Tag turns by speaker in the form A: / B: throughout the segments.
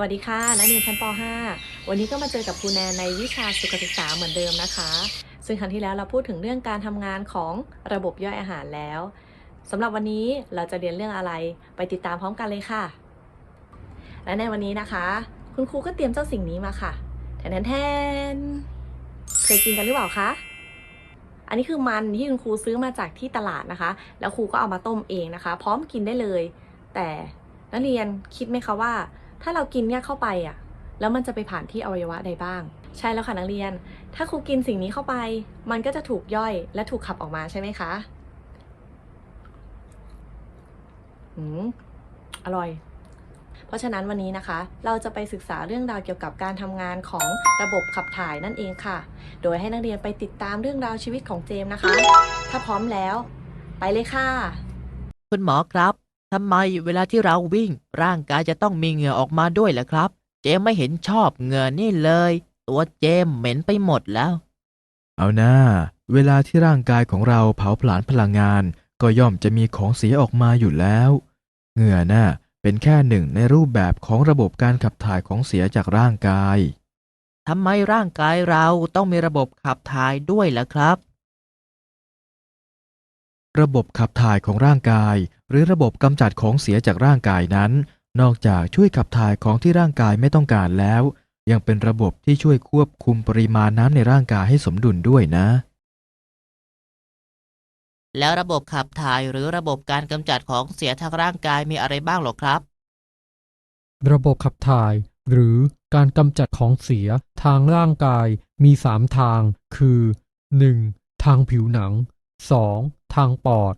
A: วัสดีค่ะ นักเรียนชั้นป .5 วันนี้ก็มาเจอกับครูแนนในวิชาสุขศึกษาเหมือนเดิมนะคะ ซึ่งครั้งที่แล้วเราพูดถึงเรื่องการทำงานของระบบย่อยอาหารแล้วสำหรับวันนี้เราจะเรียนเรื่องอะไรไปติดตามพร้อมกันเลยค่ะ และในวันนี้นะคะ คุณครูก็เตรียมเจ้าสิ่งนี้มาค่ะแทนแทนเคยกินกันหรือเปล่าคะอันนี้คือมันที่คุณครูซื้อมาจากที่ตลาดนะคะ แล้วครูก็เอามาต้มเองนะคะ พร้อมกินได้เลย แต่นักเรียนคิดไหมคะว่า ถ้าเรากินเนี่ยเข้าไปอะ แล้วมันจะไปผ่านที่อวัยวะใดบ้าง ใช่แล้วค่ะนักเรียน ถ้าครูกินสิ่งนี้เข้าไป มันก็จะถูกย่อยและถูกขับออกมาใช่ไหมคะอืมอร่อย เพราะฉะนั้นวันนี้นะคะ เราจะไปศึกษาเรื่องราวเกี่ยวกับการทำงานของระบบขับถ่ายนั่นเองค่ะ โดยให้นักเรียนไปติดตามเรื่องราวชีวิตของเจมส์นะคะ ถ้าพร้อมแล้ว ไปเลยค่ะ
B: คุณหมอครับ ทำไมเวลาที่เราวิ่ง ร่างกายจะต้องมีเหงื่อออกมาด้วยล่ะครับ เจมไม่เห็นชอบเหงื่อนี่เลย ตัวเจมเหม็นไปหมดแล้ว
C: เอาหน้าเวลาที่ร่างกายของเราเผาผลาญพลังงาน ก็ย่อมจะมีของเสียออกมาอยู่แล้ว เหงื่อน่ะเป็นแค่หนึ่งในรูปแบบของระบบการขับถ่ายของเสียจากร่างกาย
B: ทำไมร่างกายเราต้องมีระบบขับถ่ายด้วยล่ะครับ
C: ระบบขับถ่ายของร่างกาย หรือระบบกำจัดของเสียจากร่างกายนั้น นอกจากช่วยขับถ่ายของที่ร่างกายไม่ต้องการแล้ว ยังเป็นระบบที่ช่วยควบคุมปริมาณน้ำในร่างกายให้สมดุลด้วยนะ
B: แล้วระบบขับถ่ายหรือระบบการกำจัดของเสียทางร่างกายมีอะไรบ้างหรอครับ
D: ระบบขับถ่ายหรือการกำจัดของเสียทางร่างกายมี 3 ทาง คือ 1. ทางผิวหนัง 2. ทางปอด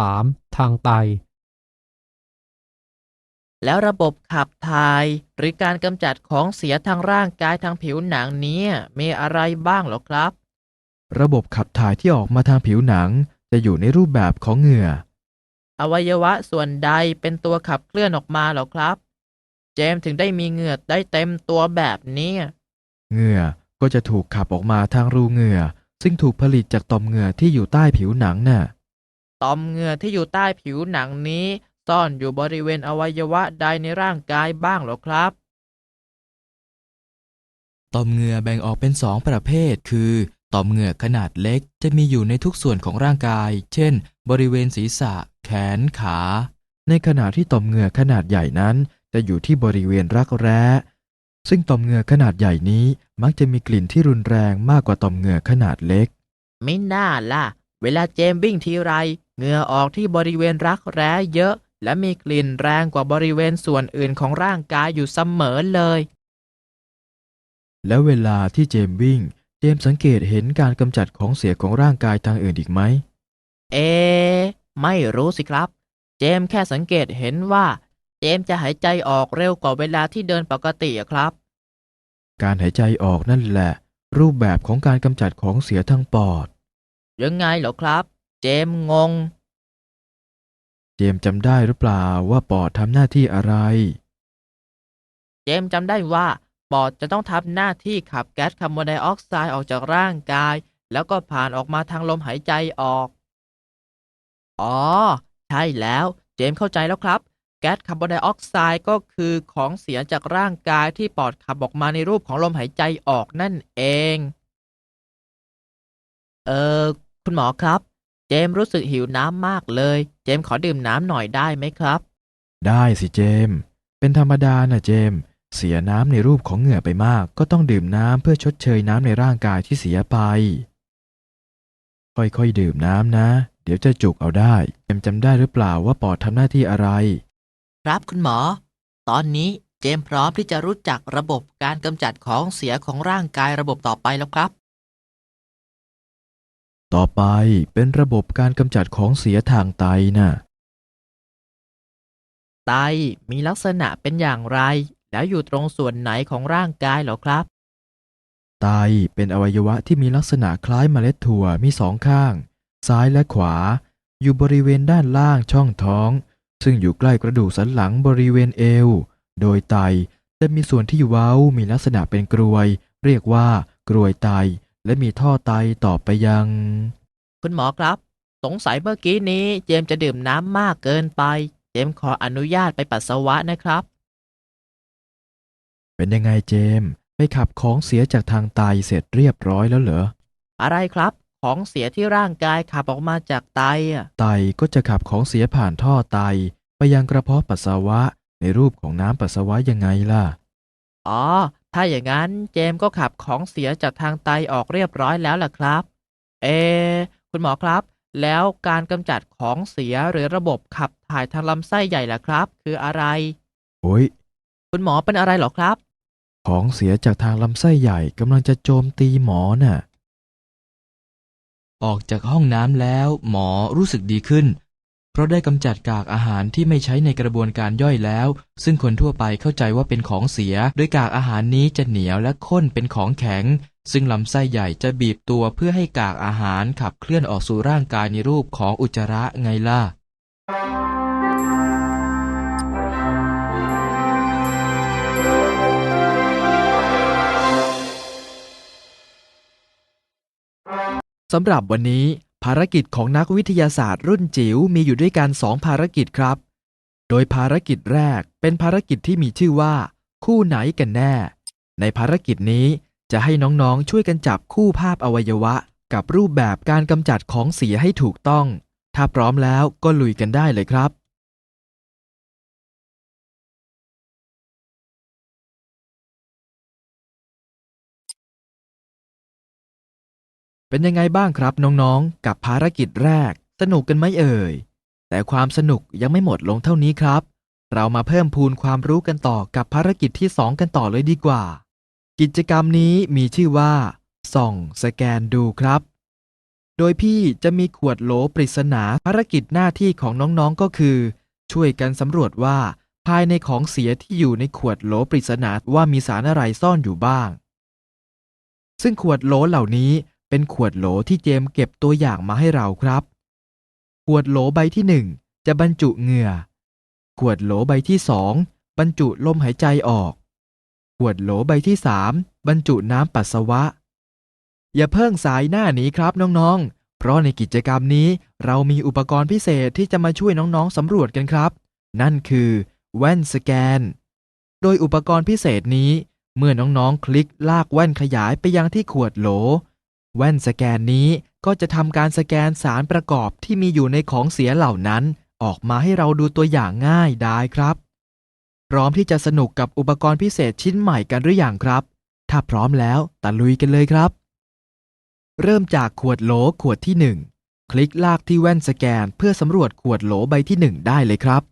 D: 3. ทางไต
B: แล้วระบบขับถ่าย หรือการกำจัดของเสียทางร่างกายทางผิวหนังเนี้มีอะไรบ้างหรอครับ
C: ระบบขับถ่ายที่ออกมาทางผิวหนังจะอยู่ในรูปแบบของเหงื่อ
B: อวัยวะส่วนใดเป็นตัวขับเคลื่อนออกมาหรอครับ เจมส์ถึงได้มีเหงื่อได้เต็มตัวแบบนี้
C: เหงื่อก็จะถูกขับออกมาทางรูเหงื่อ ซึ่งถูกผลิตจากต่อมเหงื่อที่อยู่ใต้ผิวหนังน่ะ
B: ต่อมเหงื่อที่อยู่ใต้ผิวหนังนี้ ซ่อนอยู่บริเวณอวัยวะใดในร่างกายบ้างหรอครับ
C: ต่อมเหงื่อแบ่งออกเป็นสองประเภท คือ ต่อมเหงื่อขนาดเล็กจะมีอยู่ในทุกส่วนของร่างกาย เช่น บริเวณศีรษะ แขน ขา ในขณะที่ต่อมเหงื่อขนาดใหญ่นั้น จะอยู่ที่บริเวณรักแร้ ซึ่งต่อมเหงื่อขนาดใหญ่นี้มักจะมีกลิ่นที่รุนแรงมากกว่าต่อมเหงื่อขนาดเล็ก
B: ไม่น่าล่ะ เวลาเจมส์วิ่งทีไรเหงื่อออกที่บริเวณรักแร้เยอะ และมีกลิ่นแรงกว่าบริเวณส่วนอื่นของร่างกายอยู่เสมอเลย
C: แล้วเวลาที่เจมส์วิ่ง เจมส์สังเกตเห็นการกำจัดของเสียของร่างกายทางอื่นอีกไหม
B: เอะไม่รู้สิครับ เจมส์แค่สังเกตเห็นว่า เจมส์จะหายใจออกเร็วกว่าเวลาที่เดินปกติอะครับ
C: การหายใจออกนั่นแหละ รูปแบบของการกำจัดของเสียทางปอด
B: ยังไงเหรอครับ เจมส์งง
C: เจมส์จำได้หรือเปล่าว่าปอดทำหน้าที่อะไร
B: เจมส์จำได้ว่า ปอดจะต้องทำหน้าที่ขับแก๊สคาร์บอนไดออกไซด์ออกจากร่างกาย แล้วก็ผ่านออกมาทางลมหายใจออก อ๋อ ใช่แล้ว เจมส์เข้าใจแล้วครับ แก๊สคาร์บอนไดออกไซด์ก็คือของเสียจากร่างกายที่ปอดขับออกมาในรูปของลมหายใจออกนั่นเอง เออคุณหมอครับ เจมรู้สึกหิวน้ำมากเลย เจมขอดื่มน้ำหน่อยได้ไหมครับ
C: ได้สิเจม เป็นธรรมดานะเจม เสียน้ำในรูปของเหงื่อไปมาก ก็ต้องดื่มน้ำเพื่อชดเชยน้ำในร่างกายที่เสียไป ค่อยๆดื่มน้ำนะ เดี๋ยวจะจุกเอาได้ เจมจำได้หรือเปล่าว่าปอดทำหน้าที่อะไร
B: ครับคุณหมอ ตอนนี้เจมส์พร้อมที่จะรู้จักระบบการกำจัดของเสียของร่างกายระบบต่อไปแล้วครับ
C: ต่อไปเป็นระบบการกำจัดของเสียทางไตน่ะ
B: ไตมีลักษณะเป็นอย่างไร แล้วอยู่ตรงส่วนไหนของร่างกายเหรอครับ
C: ไตเป็นอวัยวะที่มีลักษณะคล้ายเมล็ดถั่วมีสองข้าง ซ้ายและขวา อยู่บริเวณด้านล่างช่องท้อง ซึ่งอยู่ใกล้กระดูกสันหลังบริเวณเอว โดยไตจะมีส่วนที่เว้ามีลักษณะเป็นกรวย เรียกว่ากรวยไต และมีท่อไตต่อไปยัง
B: คุณหมอครับ สงสัยเมื่อกี้นี้เจมส์จะดื่มน้ำมากเกินไป เจมส์ขออนุญาตไปปัสสาวะนะครับ
C: เป็นยังไงเจมส์ไปขับของเสียจากทางไตเสร็จเรียบร้อยแล้วเหรอ
B: อะไรครับ ของเสียที่ร่างกายขับออกมาจากไตอะ
C: ไตก็จะขับของเสียผ่านท่อไต ไปยังกระเพาะปัสสาวะในรูปของน้ำปัสสาวะยังไงล่ะ
B: อ๋อ ถ้าอย่างนั้นเจมส์ก็ขับของเสียจากทางไตออกเรียบร้อยแล้วล่ะครับ เอะคุณหมอครับ แล้วการกำจัดของเสียหรือระบบขับถ่ายทางลำไส้ใหญ่ล่ะครับ คืออะไร
C: โอ้ย
B: คุณหมอเป็นอะไรเหรอครับ
C: ของเสียจากทางลำไส้ใหญ่กำลังจะโจมตีหมอน่ะ
E: ออกจากห้องน้ำแล้ว หมอรู้สึกดีขึ้น เพราะได้กำจัดกากอาหารที่ไม่ใช้ในกระบวนการย่อยแล้ว ซึ่งคนทั่วไปเข้าใจว่าเป็นของเสีย โดยกากอาหารนี้จะเหนียวและข้นเป็นของแข็ง ซึ่งลำไส้ใหญ่จะบีบตัวเพื่อให้กากอาหารขับเคลื่อนออกสู่ร่างกายในรูปของอุจจาระไงล่ะ
C: สำหรับวันนี้ภารกิจของนักวิทยาศาสตร์รุ่นจิ๋วมีอยู่ด้วยกันสองภารกิจครับ โดยภารกิจแรกเป็นภารกิจที่มีชื่อว่า คู่ไหนกันแน่ ในภารกิจนี้จะให้น้องๆช่วยกันจับคู่ภาพอวัยวะ กับรูปแบบการกำจัดของเสียให้ถูกต้อง ถ้าพร้อมแล้วก็ลุยกันได้เลยครับ เป็นยังไงบ้างครับน้องๆ กับภารกิจแรก สนุกกันไหมเอ่ย แต่ความสนุกยังไม่หมดลงเท่านี้ครับ เรามาเพิ่มพูนความรู้กันต่อกับภารกิจที่ 2 กันต่อเลยดีกว่า กิจกรรมนี้มีชื่อว่าส่องสแกนดูครับ โดยพี่จะมีขวดโหลปริศนาภารกิจหน้าที่ของน้องๆก็คือ ช่วยกันสำรวจว่า ภายในของเสียที่อยู่ในขวดโหลปริศนาว่ามีสารอะไรซ่อนอยู่บ้าง ซึ่งขวดโหลเหล่านี้ เป็นขวดโหลที่เจมเก็บตัวอย่างมาให้เราครับ ขวดโหลใบที่หนึ่งจะบรรจุเหงื่อ ขวดโหลใบที่สองบรรจุลมหายใจออก ขวดโหลใบที่สามบรรจุน้ำปัสสาวะ อย่าเพิ่งสายหน้าหนี้ครับน้องๆ เพราะในกิจกรรมนี้เรามีอุปกรณ์พิเศษที่จะมาช่วยน้องๆสำรวจกันครับ นั่นคือแว่นสแกน โดยอุปกรณ์พิเศษนี้ เมื่อน้องๆ คลิกลากแว่นขยายไปยังที่ขวดโหล แว่นสแกนนี้ก็จะทำการสแกนสารประกอบที่มีอยู่ในของเสียเหล่านั้น ออกมาให้เราดูตัวอย่างง่ายได้ครับ พร้อมที่จะสนุกกับอุปกรณ์พิเศษชิ้นใหม่กันหรืออยังครับ ถ้าพร้อมแล้วตะลุยกันเลยครับ เริ่มจากขวดโหลขวดที่ 1 คลิกลากที่แว่นสแกนเพื่อสำรวจขวดโหลใบที่ 1 ได้เลยครับ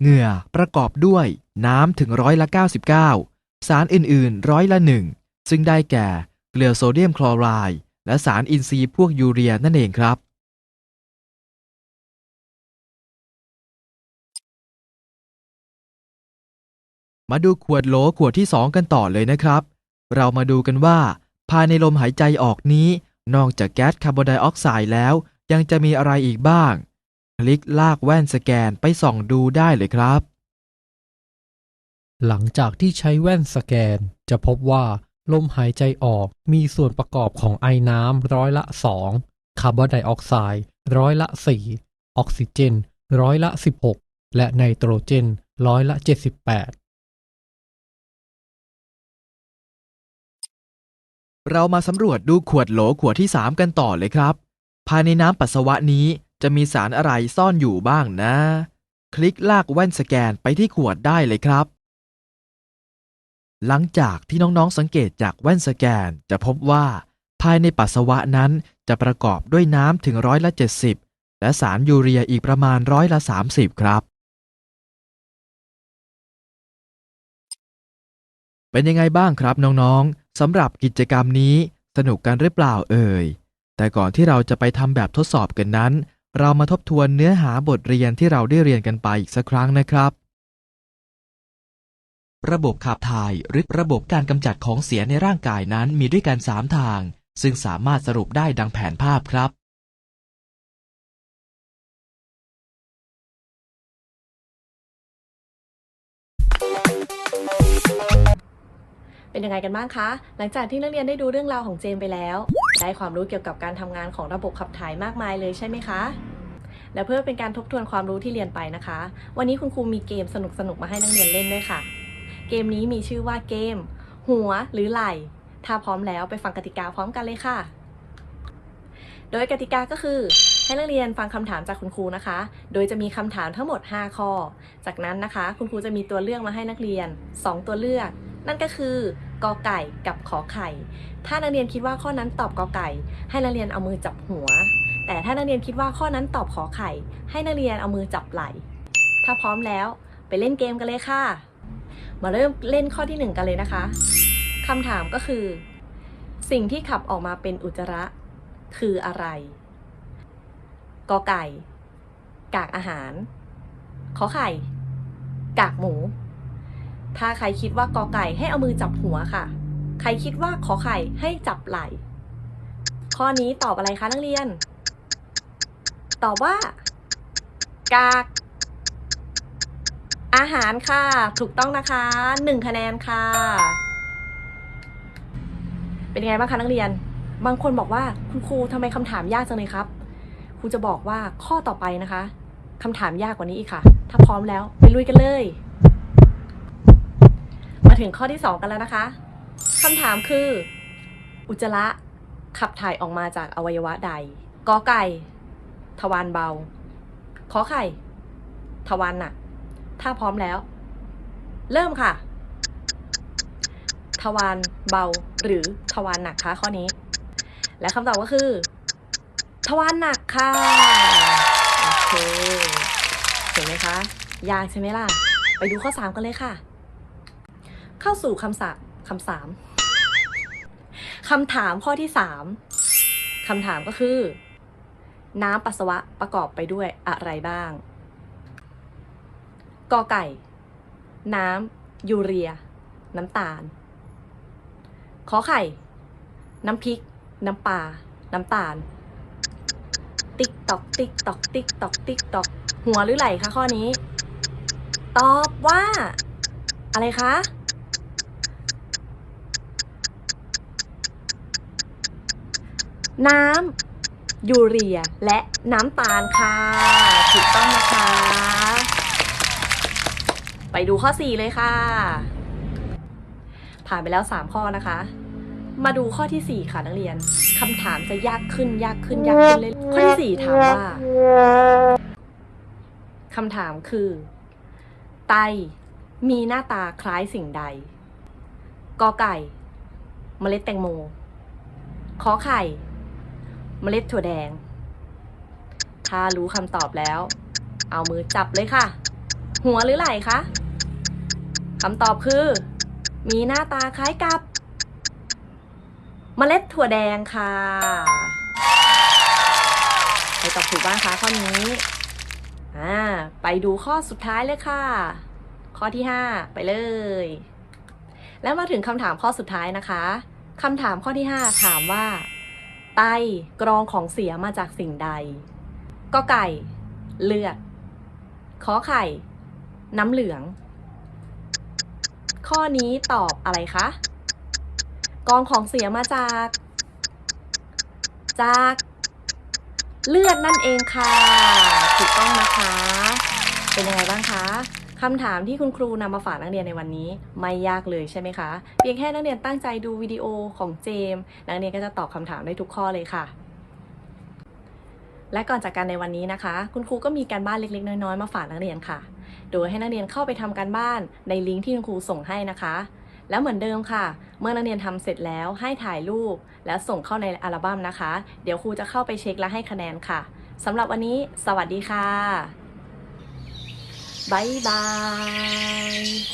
C: เหงื่อประกอบด้วย น้ำถึงร้อยละ 99 สารอื่นๆ ร้อยละหนึ่งซึ่งได้แก่ เกลือโซเดียมคลอไรด์และสารอินทรีย์พวกยูเรียนั่นเองครับ มาดูขวดโหลขวดที่ 2 กันต่อเลยนะครับ เรามาดูกันว่า ภายในลมหายใจออกนี้ นอกจากแก๊สคาร์บอนไดออกไซด์แล้ว ยังจะมีอะไรอีกบ้าง ลิกลากแว่นสแกนไปส่องดูได้เลยครับ
D: หลังจากที่ใช้แว่นสแกน จะพบว่าลมหายใจออกมีส่วนประกอบของไอน้ำร้อยละ 2 คาร์บอนไดออกไซด์ร้อยละ 4 ออกซิเจน ร้อยละ 16 และไนโตรเจน ร้อยละ 78
C: เรามาสำรวจดูขวดโหลขวดที่ 3 กันต่อเลยครับ ภายในน้ำปัสสาวะนี้ จะมีสารอะไรซ่อนอยู่บ้างนะ คลิกลากแว่นสแกนไปที่ขวดได้เลยครับ หลังจากที่น้องๆสังเกตจากแว่นสแกนจะพบว่า ภายในปัสสาวะนั้นจะประกอบด้วยน้ำถึงร้อยละ70 และสารยูเรียอีกประมาณร้อยละ30 ครับ เป็นยังไงบ้างครับน้องๆสำหรับกิจกรรมนี้สนุกกันหรือเปล่าเอ่ยแต่ก่อนที่เราจะไปทำแบบทดสอบกันนั้น เรามาทบทวนเนื้อหาบทเรียนที่เราได้เรียนกันไปอีกสักครั้งนะครับ
E: ระบบขับถ่ายหรือระบบการกำจัดของเสียในร่างกายนั้นมีด้วยกัน 3 ทาง ซึ่งสามารถสรุปได้ดังแผนภาพครับ
A: เป็นยังไงกันบ้างคะ หลังจากที่นักเรียนได้ดูเรื่องราวของเจมไปแล้ว ได้ความรู้เกี่ยวกับการทำงานของระบบขับถ่ายมากมายเลยใช่ไหมคะ และเพื่อเป็นการทบทวนความรู้ที่เรียนไปนะคะ วันนี้คุณครูมีเกมสนุกๆมาให้นักเรียนเล่นด้วยค่ะ เกมนี้มีชื่อว่าเกม หัวหรือไหล่ ถ้าพร้อมแล้วไปฟังกติกาพร้อมกันเลยค่ะ โดยกติกาก็คือให้นักเรียนฟังคำถามจากคุณครูนะคะ โดยจะมีคำถามทั้งหมด 5 ข้อ จากนั้นนะคะ คุณครูจะมีตัวเลือกมาให้นักเรียน 2 ตัวเลือก นั่นก็คือ กอไก่กับขอไข่ ถ้านักเรียนคิดว่าข้อนั้นตอบกอไก่ ให้นักเรียนเอามือจับหัว แต่ถ้านักเรียนคิดว่าข้อนั้นตอบขอไข่ ให้นักเรียนเอามือจับไหล่ถ้าพร้อมแล้วไปเล่นเกมกันเลยค่ะ มาเริ่มเล่นข้อที่หนึ่งกันเลยนะคะคำถามก็คือ สิ่งที่ขับออกมาเป็นอุจจาระ คืออะไรกอไก่ กากอาหาร ขอไข่ กากหมู ถ้าใครคิดว่ากอไก่ให้เอามือจับหัวค่ะ ใครคิดว่าขอไข่ให้จับไหล่ ข้อนี้ตอบอะไรคะนักเรียน ตอบว่า กาก อาหารค่ะ ถูกต้องนะคะหนึ่งคะแนนค่ะ เป็นไงบ้างคะนักเรียน บางคนบอกว่าคุณครูทำไมคำถามยากจังเลยครับ ครูจะบอกว่าข้อต่อไปนะคะคำถามยากกว่านี้อีกค่ะ ถ้าพร้อมแล้วไปลุยกันเลย ถึงข้อที่สองกันแล้วนะคะคำถามคือ อุจจาระขับถ่ายออกมาจากอวัยวะใดกอไก่ ทวารเบา ขอไข่ ทวารหนัก ถ้าพร้อมแล้ว เริ่มค่ะ ทวารเบาหรือทวารหนักคะข้อนี้ และคำตอบก็คือ ทวารหนักค่ะ โอเค เห็นไหมคะ ยากใช่ไหมล่ะ ไปดูข้อ 3 กันเลยค่ะ เข้าสู่คำศัพท์คำสามคำถามข้อที่3คำถามก็คือ น้ำปัสสาวะประกอบไปด้วยอะไรบ้างกอไก่ น้ำยูเรีย น้ำตาล ขอไข่ น้ำพริก น้ำปลา น้ำตาล ติ๊กตอก ติ๊กตอก ติ๊กตอก ติ๊กตอก หัวหรือไหล่คะข้อนี้ ตอบว่า อะไรคะ น้ำยูเรียและน้ำตาลค่ะถูกต้องนะคะ ไปดูข้อ 4 เลยค่ะ ผ่านไปแล้ว 3 ข้อนะคะ มาดูข้อทีสี่4 ค่ะนักเรียนคำถามจะยากขึ้นยากขึ้นยากขึ้นเลยข้อทีสี่4ถามว่าคำถามคือ ไตมีหน้าตาคล้ายสิ่งใดกอไก่ เมล็ดแตงโมขอไข่ เมล็ดถั่วแดง ถ้ารู้คำตอบแล้ว เอามือจับเลยค่ะ หัวหรือไหล่คะคำตอบคือ มีหน้าตาคล้ายกับ เมล็ดถั่วแดงค่ะใครตอบถูกบ้างคะข้อนี้อ่าไปดูข้อสุดท้ายเลยค่ะ ข้อที่ 5 ไปเลย แล้วมาถึงคำถามข้อสุดท้ายนะคะคำถามข้อที่ 5 ถามว่า ไตกรองของเสียมาจากสิ่งใดก็ไก่ เลือด ขอไข่ น้ำเหลือง ข้อนี้ตอบอะไรคะกรองของเสียมาจาก จาก เลือดนั่นเองค่ะ ถูกต้องนะคะ เป็นยังไงบ้างคะ คำถามที่คุณครูนำมาฝากนักเรียนในวันนี้ไม่ยากเลยใช่ไหมคะ เพียงแค่นักเรียนตั้งใจดูวิดีโอของเจมส์นักเรียนก็จะตอบคำถามได้ทุกข้อเลยค่ะ และก่อนจากกันในวันนี้นะคะ คุณครูก็มีการบ้านเล็กๆ น้อยๆ มาฝากนักเรียนค่ะ โดยให้นักเรียนเข้าไปทำการบ้านในลิงก์ที่คุณครูส่งให้นะคะ แล้วเหมือนเดิมค่ะ เมื่อนักเรียนทำเสร็จแล้วให้ถ่ายรูป แล้วส่งเข้าในอัลบั้มนะคะ เดี๋ยวครูจะเข้าไปเช็คและให้คะแนนค่ะสำหรับวันนี้ สวัสดีค่ะ บ๊ายบาย